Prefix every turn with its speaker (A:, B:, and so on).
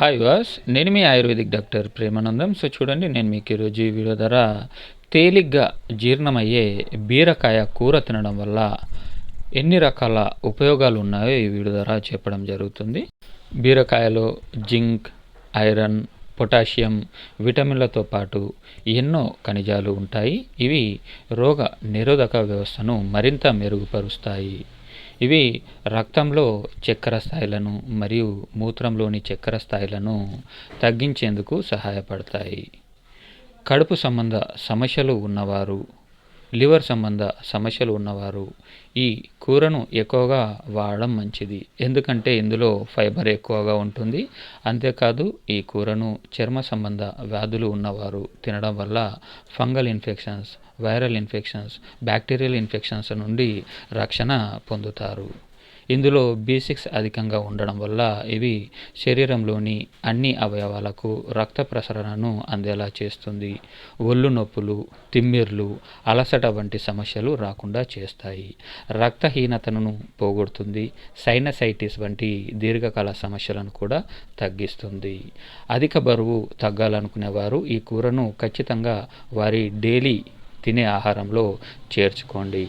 A: Hi వాస్ నేను మీ ఆయుర్వేదిక్ డాక్టర్ ప్రేమానందం. సో చూడండి నేను మీకు ఈరోజు ఈ వీడియో ద్వారా తేలిగ్గా జీర్ణమయ్యే బీరకాయ కూర తినడం వల్ల ఎన్ని రకాల ఉపయోగాలు ఉన్నాయో ఈ వీడియో ద్వారా చెప్పడం జరుగుతుంది. బీరకాయలో జింక్ ఐరన్ పొటాషియం విటమిన్లతో పాటు ఎన్నో ఖనిజాలు ఉంటాయి. ఇవి రోగ నిరోధక వ్యవస్థను మరింత మెరుగుపరుస్తాయి. ఇవి రక్తంలో చక్కెర స్థాయిలను మరియు మూత్రంలోని చక్కెర స్థాయిలను తగ్గించేందుకు సహాయపడతాయి. కడుపు సంబంధ సమస్యలు ఉన్నవారు లివర్ సంబంధ సమస్యలు ఉన్నవారు ఈ కూరను ఎక్కువగా వాడడం మంచిది. ఎందుకంటే ఇందులో ఫైబర్ ఎక్కువగా ఉంటుంది. అంతేకాదు ఈ కూరను చర్మ సంబంధ వ్యాధులు ఉన్నవారు తినడం వల్ల fungal infections viral infections bacterial infections నుండి రక్షణ పొందుతారు. ఇందులో బి సిక్స్ అధికంగా ఉండడం వల్ల ఇవి శరీరంలోని అన్ని అవయవాలకు రక్త ప్రసరణను అందేలా చేస్తుంది. ఒళ్ళు నొప్పులు తిమ్మిర్లు అలసట వంటి సమస్యలు రాకుండా చేస్తాయి. రక్తహీనతను పోగొడుతుంది. సైనసైటిస్ వంటి దీర్ఘకాల సమస్యలను కూడా తగ్గిస్తుంది. అధిక బరువు తగ్గాలనుకునేవారు ఈ కూరను ఖచ్చితంగా వారి డైలీ తినే ఆహారంలో చేర్చుకోండి.